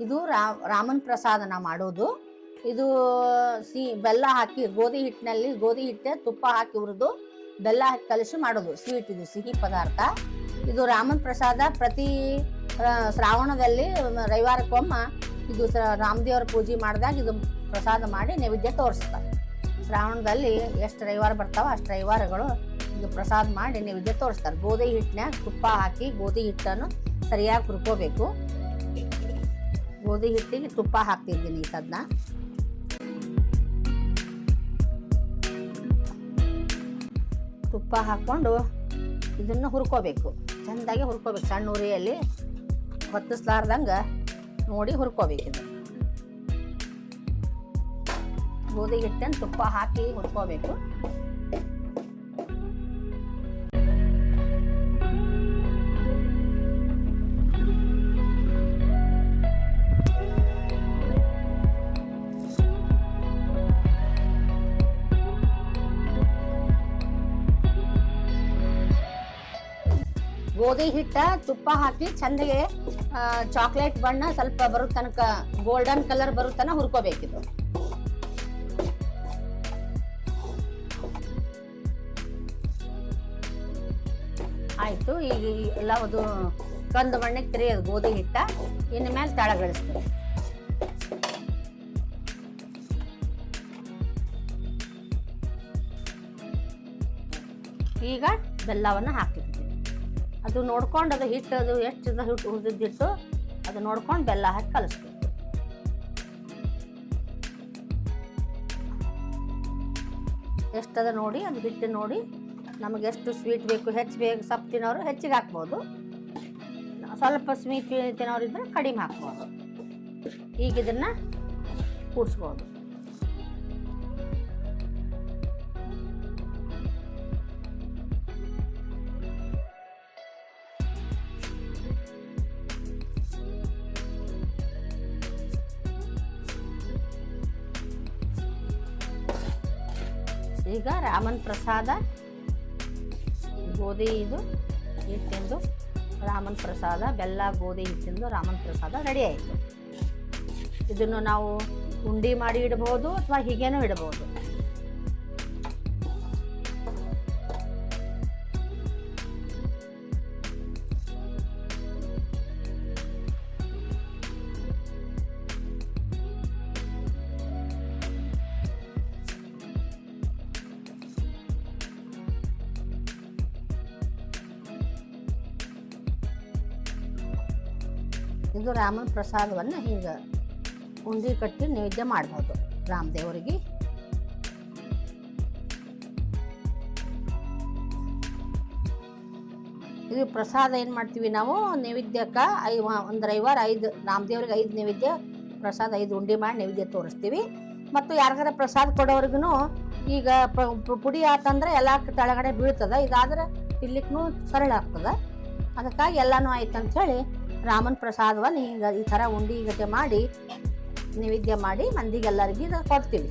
ಇದು ರಾಮನ್ ಪ್ರಸಾದನ ಮಾಡೋದು. ಇದು, ಸಿ, ಬೆಲ್ಲ ಹಾಕಿ, ಗೋಧಿ ಹಿಟ್ಟಿನಲ್ಲಿ ಗೋಧಿ ಹಿಟ್ಟೆ ತುಪ್ಪ ಹಾಕಿ ಹುರಿದು ಬೆಲ್ಲ ಹಾಕಿ ಕಲಸಿ ಮಾಡೋದು. ಸ್ವೀಟ್ ಇದು, ಸಿಹಿ ಪದಾರ್ಥ. ಇದು ರಾಮನ್ ಪ್ರಸಾದ ಪ್ರತಿ ಶ್ರಾವಣದಲ್ಲಿ ರವಿವಾರಕ್ಕೊಮ್ಮ ಇದು ರಾಮದೇವರ ಪೂಜೆ ಮಾಡಿದಾಗ ಇದು ಪ್ರಸಾದ ಮಾಡಿ ನೈವೇದ್ಯ ತೋರಿಸ್ತಾರೆ. ಶ್ರಾವಣದಲ್ಲಿ ಎಷ್ಟು ರವಿವಾರ ಬರ್ತಾವ ಅಷ್ಟು ರವಿವಾರಗಳು ಇದು ಪ್ರಸಾದ ಮಾಡಿ ನೈವೇದ್ಯ ತೋರಿಸ್ತಾರೆ. ಗೋಧಿ ಹಿಟ್ಟಿನ ತುಪ್ಪ ಹಾಕಿ ಗೋಧಿ ಹಿಟ್ಟನ್ನು ಸರಿಯಾಗಿ ಹುರ್ಕೋಬೇಕು. ಗೋಧಿ ಹಿಟ್ಟಿಗೆ ತುಪ್ಪ ಹಾಕ್ತಿದ್ದೀನಿ ಈ ತುಪ್ಪ ಹಾಕ್ಕೊಂಡು ಇದನ್ನು ಹುರ್ಕೋಬೇಕು. ಚೆಂದಾಗಿ ಹುರ್ಕೋಬೇಕು. ಸಣ್ಣ ಉರಿಯಲ್ಲಿ ಹೊತ್ತಿಸ್ಲಾರ್ದಂಗೆ ನೋಡಿ ಹುರ್ಕೋಬೇಕು ಇದು ಗೋಧಿ ಹಿಟ್ಟನ್ನು ತುಪ್ಪ ಹಾಕಿ ಹುರ್ಕೋಬೇಕು. ಗೋಧಿ ಹಿಟ್ಟ, ತುಪ್ಪ ಹಾಕಿ ಚಂದಗೆ ಚಾಕ್ಲೇಟ್ ಬಣ್ಣ ಸ್ವಲ್ಪ ಬರೋ ತನಕ ಗೋಲ್ಡನ್ ಕಲರ್ ಬರೋ ತನಕ ಹುರ್ಕೋಬೇಕಿದು. ಆಯ್ತು ಈಗ ಎಲ್ಲ ಅದು ಕಂದು ಬಣ್ಣಕ್ಕೆ ತಿರಿಯೋದು ಗೋಧಿ ಹಿಟ್ಟ. ಇನ್ನು ಮೇಲೆ ತಳಗಳಿಸ್ತೇವೆ ಈಗ ಬೆಲ್ಲವನ್ನು ಹಾಕ್ಲಿಕ್ತೀವಿ ಅದು ನೋಡ್ಕೊಂಡು ಅದು ಹಿಟ್ಟು ಅದು ಎಷ್ಟು ಹಿಟ್ಟು ಹುರಿದಿಟ್ಟು ಅದು ನೋಡ್ಕೊಂಡು ಬೆಲ್ಲ ಹಾಕಿ ಕಲಿಸ್ಬೇಕು. ಎಷ್ಟದ ನೋಡಿ, ಅದು ಹಿಟ್ಟು ನೋಡಿ, ನಮಗೆ ಎಷ್ಟು ಸ್ವೀಟ್ ಬೇಕು, ಹೆಚ್ಚು ಬೇಕು ಸಪ್ ತಿನ್ನೋರು ಹೆಚ್ಚಿಗೆ ಹಾಕ್ಬೋದು. ಸ್ವಲ್ಪ ಸ್ವೀಟ್ ತಿನ್ನೋರು ಇದ್ರೆ ಕಡಿಮೆ ಹಾಕ್ಬೋದು. ಈಗ ಇದನ್ನು ಕೂಡಿಸ್ಬೋದು. ಈಗ ರಾಮನ್ ಪ್ರಸಾದ ಗೋಧಿ ಇದು ಹಿಟ್ಟಿಂದು ರಾಮನ್ ಪ್ರಸಾದ, ಬೆಲ್ಲ, ಗೋಧಿ ಹಿಟ್ಟಿಂದು ರಾಮನ್ ಪ್ರಸಾದ ರೆಡಿ ಆಯಿತು. ಇದನ್ನು ನಾವು ಉಂಡಿ ಮಾಡಿ ಇಡ್ಬೋದು ಅಥವಾ ಹೀಗೇನೂ ಇಡಬಹುದು ಇದು ರಾಮನ ಪ್ರಸಾದವನ್ನು ಹಿಂಗೆ ಉಂಡೆ ಕಟ್ಟಿ ನೈವೇದ್ಯ ಮಾಡ್ಬೋದು ರಾಮದೇವರಿಗೆ. ಇದು ಪ್ರಸಾದ ಏನು ಮಾಡ್ತೀವಿ ನಾವು? ನೈವೇದ್ಯಕ್ಕೆ ಐ ಒಂದು ರವಿವಾರ ಐದು ರಾಮದೇವ್ರಿಗೆ ಐದು ನೈವೇದ್ಯ, ಪ್ರಸಾದ ಐದು ಉಂಡೆ ಮಾಡಿ ನೈವೇದ್ಯ ತೋರಿಸ್ತೀವಿ. ಮತ್ತು ಯಾರಿಗಾರ ಪ್ರಸಾದ ಕೊಡೋರ್ಗು ಈಗ ಪುಡಿ ಆತಂದ್ರೆ ಎಲ್ಲ ತಳಗಡೆ ಬೀಳ್ತದೆ, ಇದಾದ್ರೆ ತಿನ್ಲಿಕ್ಕೂ ಸರಳ ಆಗ್ತದೆ. ಅದಕ್ಕಾಗಿ ಎಲ್ಲನೂ ಆಯ್ತು ಅಂಥೇಳಿ ರಾಮನ ಪ್ರಸಾದವನ್ನು ಹಿಂಗೆ ಈ ಥರ ಉಂಡಿ ಗತೆ ಮಾಡಿ ನೈವೇದ್ಯ ಮಾಡಿ ಮಂದಿಗೆಲ್ಲರಿಗೆ ಕೊಡ್ತೀವಿ.